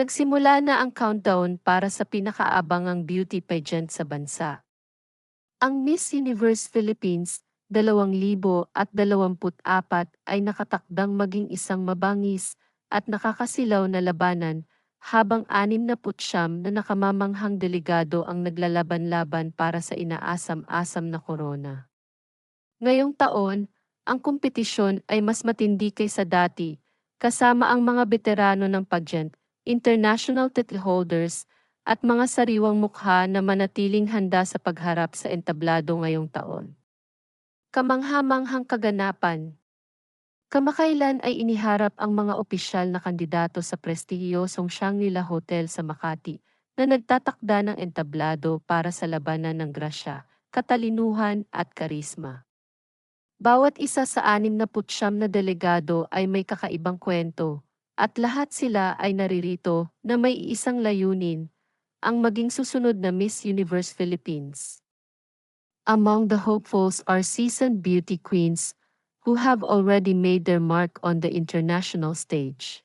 Nagsimula na ang countdown para sa pinakaabangang beauty pageant sa bansa. Ang Miss Universe Philippines 2024 ay nakatakdang maging isang mabangis at nakakasilaw na labanan habang 69 na nakamamanghang delegado ang naglalaban-laban para sa inaasam-asam na korona. Ngayong taon, ang kompetisyon ay mas matindi kaysa dati, kasama ang mga veterano ng pageant international title holders, at mga sariwang mukha na manatiling handa sa pagharap sa entablado ngayong taon. Kamanghamanghang kaganapan Kamakailan ay iniharap ang mga opisyal na kandidato sa prestihiyosong Shangri-La Hotel sa Makati na nagtatakda ng entablado para sa labanan ng grasya, katalinuhan at karisma. Bawat isa sa anim na putsyam na delegado ay may kakaibang kwento, at lahat sila ay naririto na may isang layunin, ang maging susunod na Miss Universe Philippines. Among the hopefuls are seasoned beauty queens who have already made their mark on the international stage.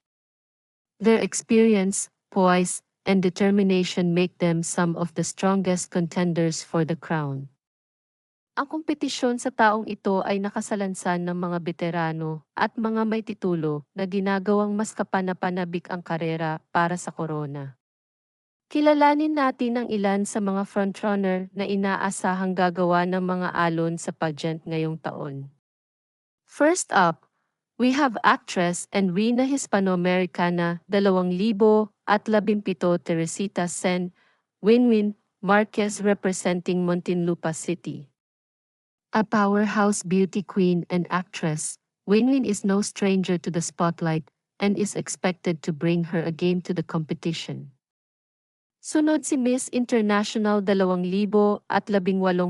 Their experience, poise, and determination make them some of the strongest contenders for the crown. Ang kompetisyon sa taong ito ay nakasalansan ng mga veterano at mga may titulo na ginagawang mas kapanapanabik ang karera para sa korona. Kilalanin natin ang ilan sa mga frontrunner na inaasahang gagawa ng mga alon sa pageant ngayong taon. First up, we have actress and Rina Hispano-Americana 2017 Teresita Sen, Winwin Marquez representing Muntinlupa City. A powerhouse beauty queen and actress, Winwin is no stranger to the spotlight and is expected to bring her a game to the competition. Sunod si Miss International 2018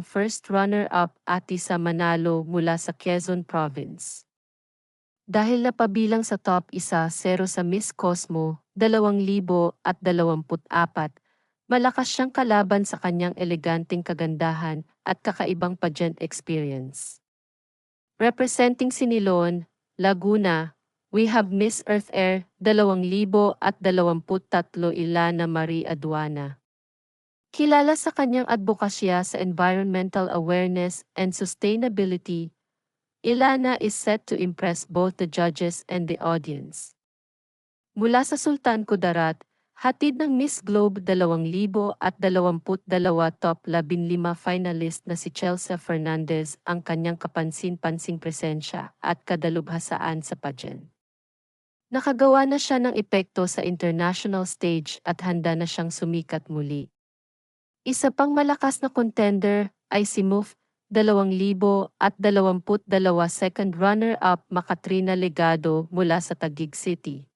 first runner-up Atisa Manalo mula sa Quezon Province. Dahil napabilang sa top isa 0 sa Miss Cosmo 2024, Malakas siyang kalaban sa kanyang eleganteng kagandahan at kakaibang pageant experience. Representing Sinilon, Laguna, we have Miss Earth Air 2023 Ilana Marie Aduana. Kilala sa kanyang advokasya sa environmental awareness and sustainability, Ilana is set to impress both the judges and the audience. Mula sa Sultan Kudarat, Hatid ng Miss Globe 2022 top 15 finalist na si Chelsea Fernandez ang kanyang kapansin-pansing presensya at kadalubhasaan sa pageant. Nakagawa na siya ng epekto sa international stage at handa na siyang sumikat muli. Isa pang malakas na contender ay si Move 2022 second runner-up Makatrina Legado mula sa Taguig City.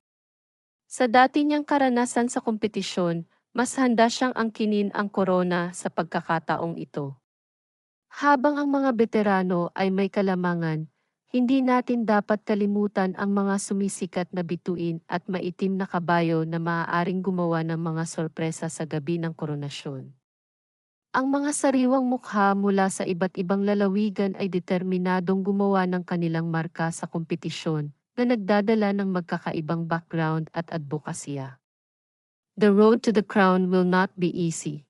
Sa dati niyang karanasan sa kompetisyon, mas handa siyang angkinin ang korona sa pagkakataong ito. Habang ang mga veterano ay may kalamangan, hindi natin dapat kalimutan ang mga sumisikat na bituin at maitim na kabayo na maaaring gumawa ng mga sorpresa sa gabi ng koronasyon. Ang mga sariwang mukha mula sa iba't ibang lalawigan ay determinadong gumawa ng kanilang marka sa kompetisyon na nagdadala ng magkakaibang background at advokasya. The road to the crown will not be easy.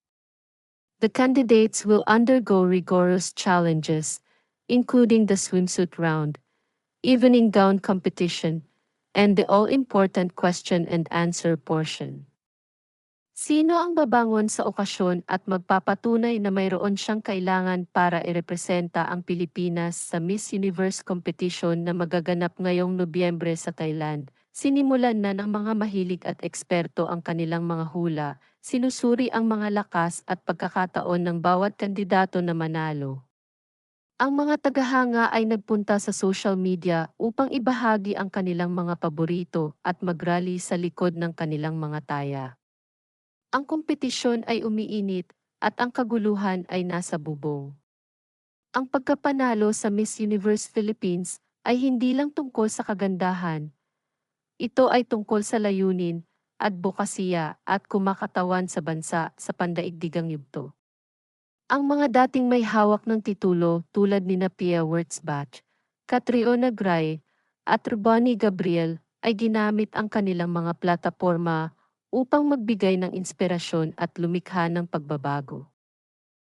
The candidates will undergo rigorous challenges, including the swimsuit round, evening gown competition, and the all-important question and answer portion. Sino ang babangon sa okasyon at magpapatunay na mayroon siyang kailangan para irepresenta ang Pilipinas sa Miss Universe competition na magaganap ngayong Nobyembre sa Thailand? Sinimulan na ng mga mahilig at eksperto ang kanilang mga hula, sinusuri ang mga lakas at pagkakataon ng bawat kandidato na manalo. Ang mga tagahanga ay nagpunta sa social media upang ibahagi ang kanilang mga paborito at magrally sa likod ng kanilang mga taya. Ang kompetisyon ay umiinit at ang kaguluhan ay nasa bubong. Ang pagkapanalo sa Miss Universe Philippines ay hindi lang tungkol sa kagandahan. Ito ay tungkol sa layunin, advokasya at kumakatawan sa bansa sa pandaigdigang yugto. Ang mga dating may hawak ng titulo tulad ni Pia Wurtzbach, Catriona Gray, at Rubani Gabriel ay ginamit ang kanilang mga plataforma upang magbigay ng inspirasyon at lumikha ng pagbabago.